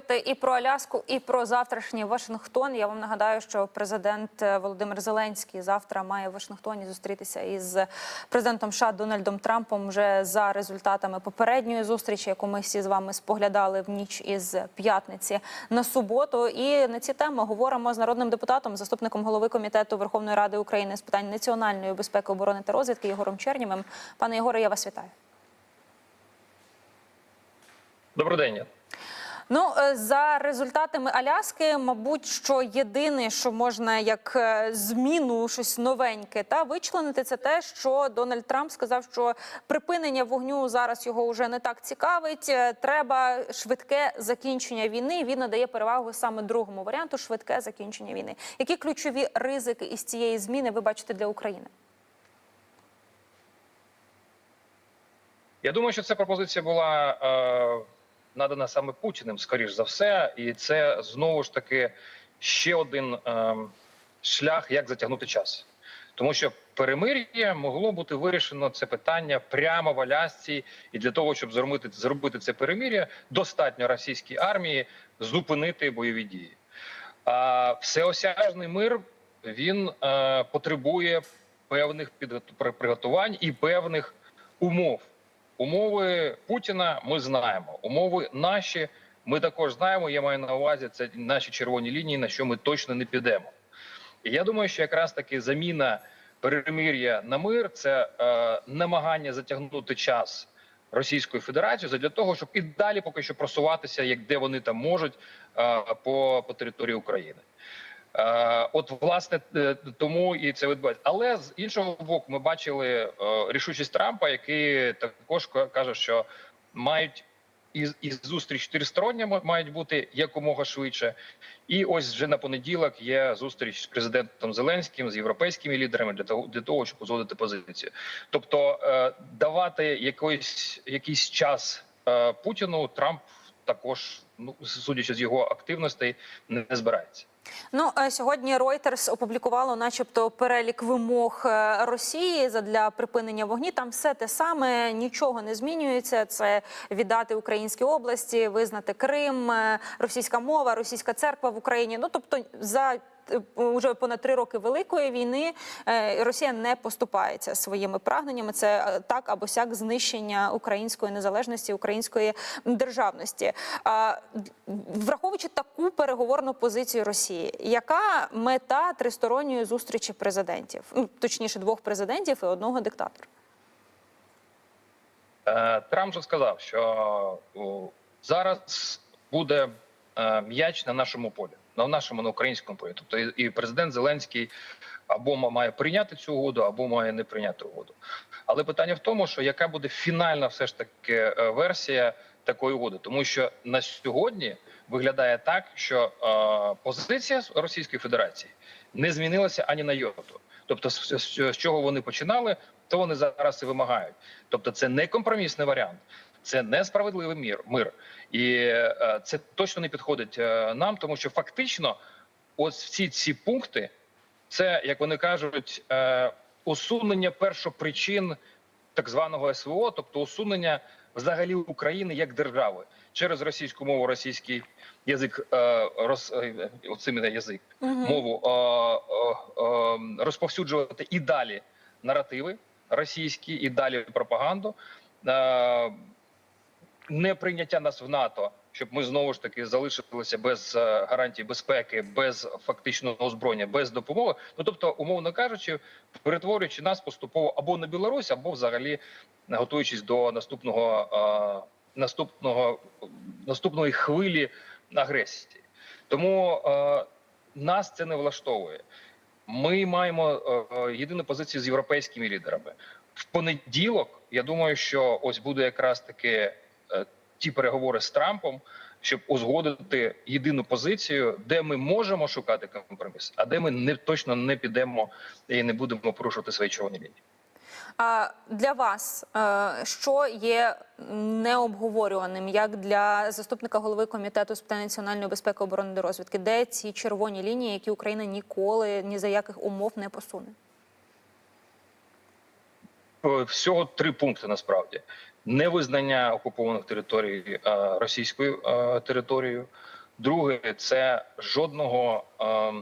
говорити і про Аляску, і про завтрашній Вашингтон. Я вам нагадаю, що президент е, Володимир Зеленський завтра має в Вашингтоні зустрітися із президентом США Дональдом Трампом вже за результатами попередньої зустрічі, яку ми всі з вами споглядали в ніч із п'ятниці на суботу. І на ці теми говоримо з народним депутатом, заступником голови комітету Верховної Ради України з питань національної безпеки, оборони та розвідки Єгором Чернєвим. Пане Єгоре, я вас вітаю. Добрий день. Ну е, за результатами Аляски, мабуть, що єдине, що можна як е, зміну щось новеньке та вичленити, це те, що Дональд Трамп сказав, що припинення вогню зараз його вже не так цікавить. Е, Треба швидке закінчення війни. Він надає перевагу саме другому варіанту швидке закінчення війни. Які ключові ризики із цієї зміни ви бачите для України? Я думаю, що ця пропозиція була е, надана саме Путіним, скоріш за все, і це знову ж таки ще один е, шлях, як затягнути час, тому що перемир'я могло бути вирішено це питання прямо в Алясці, і для того, щоб зробити зробити це перемир'я, достатньо російській армії зупинити бойові дії. А всеосяжний мир він е, потребує певних підготу- приготувань і певних умов. Умови Путіна ми знаємо. Умови наші ми також знаємо. Я маю на увазі це наші червоні лінії, на що ми точно не підемо. І я думаю, що якраз таки заміна перемир'я на мир це е, намагання затягнути час Російською Федерацією для того, щоб і далі поки що просуватися, як де вони там можуть е, по, по території України. Е, От власне е, тому і це відбувається. Але з іншого боку, ми бачили е, рішучість Трампа, який також каже, що мають і, і зустріч чотиристороння мають бути якомога швидше. І ось вже на понеділок є зустріч з президентом Зеленським з європейськими лідерами для того, для того, щоб узгодити позицію. Тобто давати якийсь, якийсь час Путіну Трамп також, ну судячи з його активностей, не збирається. Ну е, сьогодні Reuters опублікувало, начебто, перелік вимог е, Росії для припинення вогні. Там все те саме, нічого не змінюється. Це віддати українські області, визнати Крим, е, російська мова, російська церква в Україні. Ну тобто, за уже понад три роки великої війни е, Росія не поступається своїми прагненнями. Це е, так або сяк знищення української незалежності, української державності. Враховуючи таку переговорну позицію Росії, яка мета тристоронньої зустрічі президентів? Ну, точніше, двох президентів і одного диктатора. Е, Трамп же сказав, що зараз буде е, м'яч на нашому полі, на нашому на українському полі. Тобто, і президент Зеленський або ма- має прийняти цю угоду, або має не прийняти угоду. Але питання в тому, що яка буде фінальна все ж таки е, версія такої угоди, тому що на сьогодні виглядає так, що е, позиція Російської Федерації не змінилася ані на йоту. Тобто, з чого вони починали, то вони зараз і вимагають. Тобто, це не компромісний варіант, це несправедливий мір мир, і е, це точно не підходить е, нам, тому що фактично, ось всі ці пункти, це як вони кажуть, е, усунення першопричин так званого СВО, тобто усунення взагалі України як держави. Через російську мову, російський язик, е, роз, е, оцим язик, мову е, е, е, розповсюджувати і далі наративи російські, і далі пропаганду. Е, не прийняття нас в НАТО, щоб ми знову ж таки залишилися без е, гарантій безпеки, без фактичного озброєння, без допомоги. Ну тобто, умовно кажучи, перетворюючи нас поступово або на Білорусь, або взагалі готуючись до наступного е, наступного наступної хвилі агресії. Тому е, нас це не влаштовує. Ми маємо єдину позицію з європейськими лідерами. В понеділок я думаю, що ось буде якраз таки ті переговори з Трампом, щоб узгодити єдину позицію, де ми можемо шукати компроміс, а де ми не точно не підемо і не будемо порушувати свої червоні лінії. А для вас е, що є необговорюваним як для заступника голови комітету з питань національної безпеки, оборони та розвідки? Де ці червоні лінії, які Україна ніколи ні за яких умов не посуне? Е, всього три пункти насправді. Невизнання окупованих територій е, російською е, територією. Друге, це жодного е,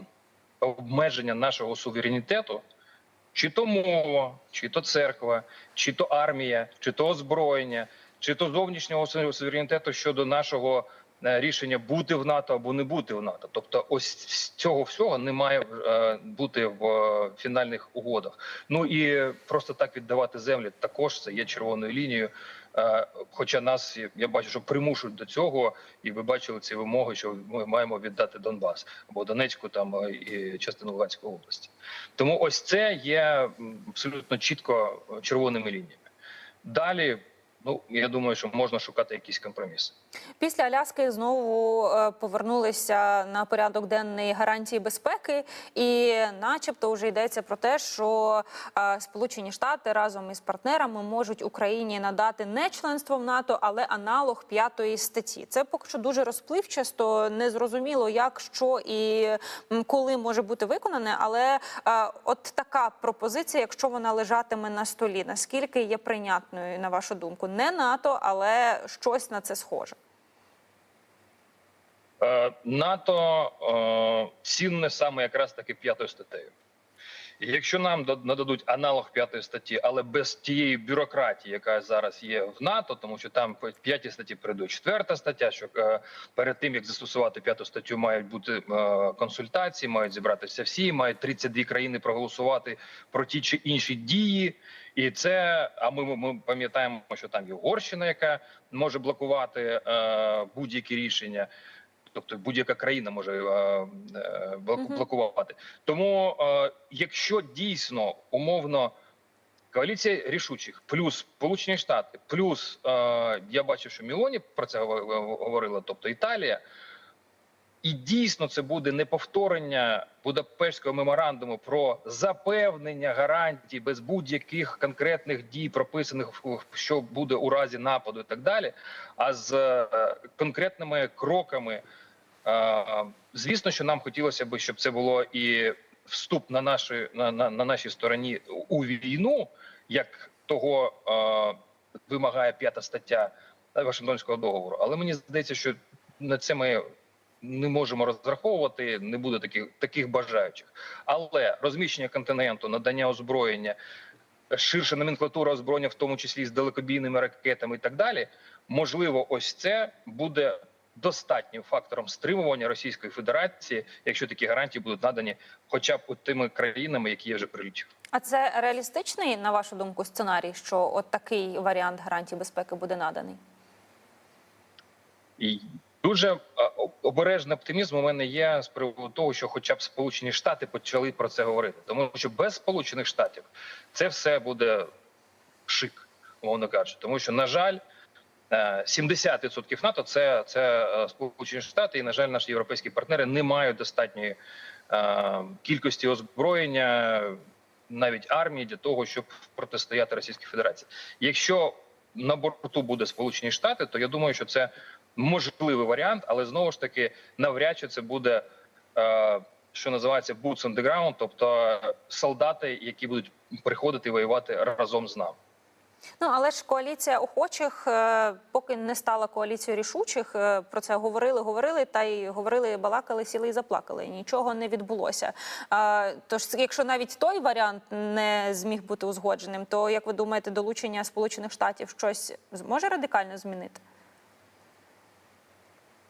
обмеження нашого суверенітету, чи то мова, чи то церква, чи то армія, чи то озброєння, чи то зовнішнього су- суверенітету щодо нашого рішення бути в НАТО або не бути в НАТО. Тобто, ось цього всього не має е, бути в е, фінальних угодах. Ну і просто так віддавати землі також це є червоною лінією. Е, Хоча нас я бачу, що примушують до цього, і ви бачили ці вимоги, що ми маємо віддати Донбас або Донецьку, там е, і частину Луганської області. Тому ось це є абсолютно чітко е, червоними лініями. Далі, ну я думаю, що можна шукати якісь компроміси. Після Аляски знову е, повернулися на порядок денний гарантії безпеки, і, начебто, вже йдеться про те, що е, Сполучені Штати разом із партнерами можуть Україні надати не членство в НАТО, але аналог п'ятої статті. Це поки що дуже розпливчасто, незрозуміло, як що і коли може бути виконане. Але е, от така пропозиція, якщо вона лежатиме на столі, наскільки є прийнятною на вашу думку, не НАТО, але щось на це схоже. Е, НАТО е, цінне саме якраз таки п'ятою статтею. Якщо нам да- нададуть аналог п'ятої статті, але без тієї бюрократії, яка зараз є в НАТО, тому що там п'ятій статті передує четверта стаття, що е, перед тим як застосувати п'яту статтю, мають бути е, консультації, мають зібратися всі, мають 32 країни проголосувати про ті чи інші дії. І це, а ми, ми пам'ятаємо, що там є Угорщина, яка може блокувати е, будь-які рішення. Тобто будь-яка країна може е, е, блокувати. Тому, е, якщо дійсно умовно коаліція рішучих, плюс Сполучені Штати, плюс я бачив, що Мілоні про це гов- говорила, тобто Італія. І дійсно це буде не повторення Будапештського меморандуму про запевнення гарантій без будь-яких конкретних дій, прописаних що буде у разі нападу, і так далі. А з е, конкретними кроками, е, звісно, що нам хотілося б, щоб це було і вступ на нашій на, на, на нашій стороні у війну, як того е, вимагає п'ята стаття Вашингтонського договору. Але мені здається, що на це ми не можемо розраховувати, не буде таких таких бажаючих. Але розміщення континенту, надання озброєння, ширша номенклатура озброєння, в тому числі з далекобійними ракетами і так далі, можливо, ось це буде достатнім фактором стримування Російської Федерації, якщо такі гарантії будуть надані, хоча б от тими країнами, які я вже перелічив. А це реалістичний, на вашу думку, сценарій, що от такий варіант гарантій безпеки буде наданий? І дуже е, обережний оптимізм у мене є з приводу того, що хоча б Сполучені Штати почали про це говорити, тому що без Сполучених Штатів це все буде шик, мовно кажучи. Тому що, на жаль, е, 70% НАТО це, це е, Сполучені Штати, і на жаль, наші європейські партнери не мають достатньої е, кількості озброєння, навіть армії для того, щоб протистояти Російській Федерації. Якщо на борту буде Сполучені Штати, то я думаю, що це можливий варіант, але знову ж таки навряд чи це буде. е, Що називається boots on the ground, тобто солдати, які будуть приходити воювати разом з нами. Ну але ж коаліція охочих, е, поки не стала коаліцією рішучих, е, про це говорили, говорили, та й говорили, балакали, сіли і заплакали. Нічого не відбулося. Тож, якщо навіть той варіант не зміг бути узгодженим, то як ви думаєте, долучення Сполучених Штатів щось зможе радикально змінити?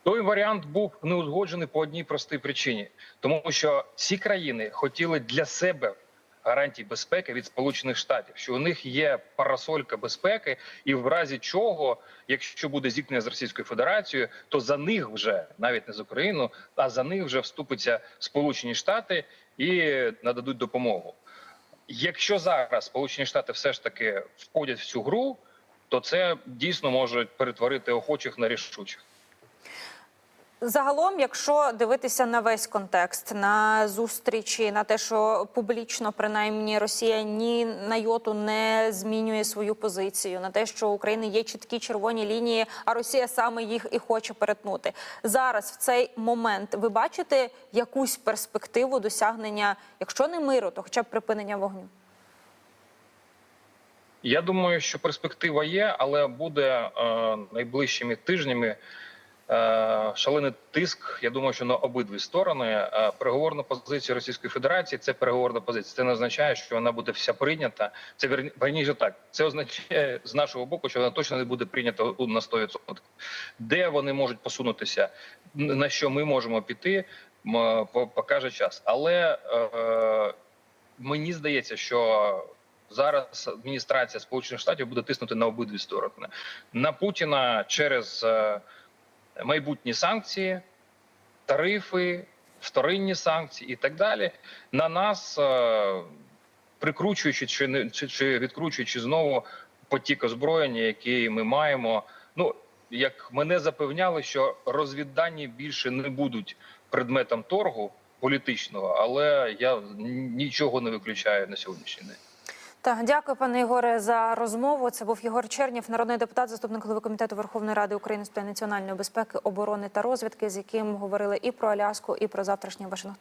Той варіант був не узгоджений по одній простій причині, тому що ці країни хотіли для себе гарантій безпеки від Сполучених Штатів, що у них є парасолька безпеки, і в разі чого, якщо буде зіткнення з Російською Федерацією, то за них вже навіть не з Україну, а за них вже вступиться Сполучені Штати і нададуть допомогу. Якщо зараз Сполучені Штати все ж таки входять в цю гру, то це дійсно може перетворити охочих на рішучих. Загалом, якщо дивитися на весь контекст, на зустрічі, на те, що публічно принаймні Росія ні на йоту не змінює свою позицію, на те, що у України є чіткі червоні лінії, а Росія саме їх і хоче перетнути. Зараз в цей момент ви бачите якусь перспективу досягнення, якщо не миру, то хоча б припинення вогню. Я думаю, що перспектива є, але буде е, найближчими тижнями шалений тиск. Я думаю, що на обидві сторони Е, переговорна позиція Російської Федерації це переговорна позиція. Це не означає, що вона буде вся прийнята. Це верні- верніше так. Це означає з нашого боку, що вона точно не буде прийнята на 100%. Де вони можуть посунутися, на що ми можемо піти, покаже час. Але е, мені здається, що зараз адміністрація Сполучених Штатів буде тиснути на обидві сторони на Путіна через е, майбутні санкції, тарифи, вторинні санкції і так далі. На нас е, прикручуючи чи чи відкручуючи знову потік озброєння, який ми маємо. Ну як мене запевняли, що розвіддані більше не будуть предметом торгу політичного, але я нічого не виключаю на сьогоднішній день. Так, дякую, пане Ігоре, за розмову. Це був Єгор Чернів, народний депутат, заступник голови комітету Верховної Ради України з питань національної безпеки, оборони та розвідки, з яким говорили і про Аляску, і про завтрашній Вашингтон.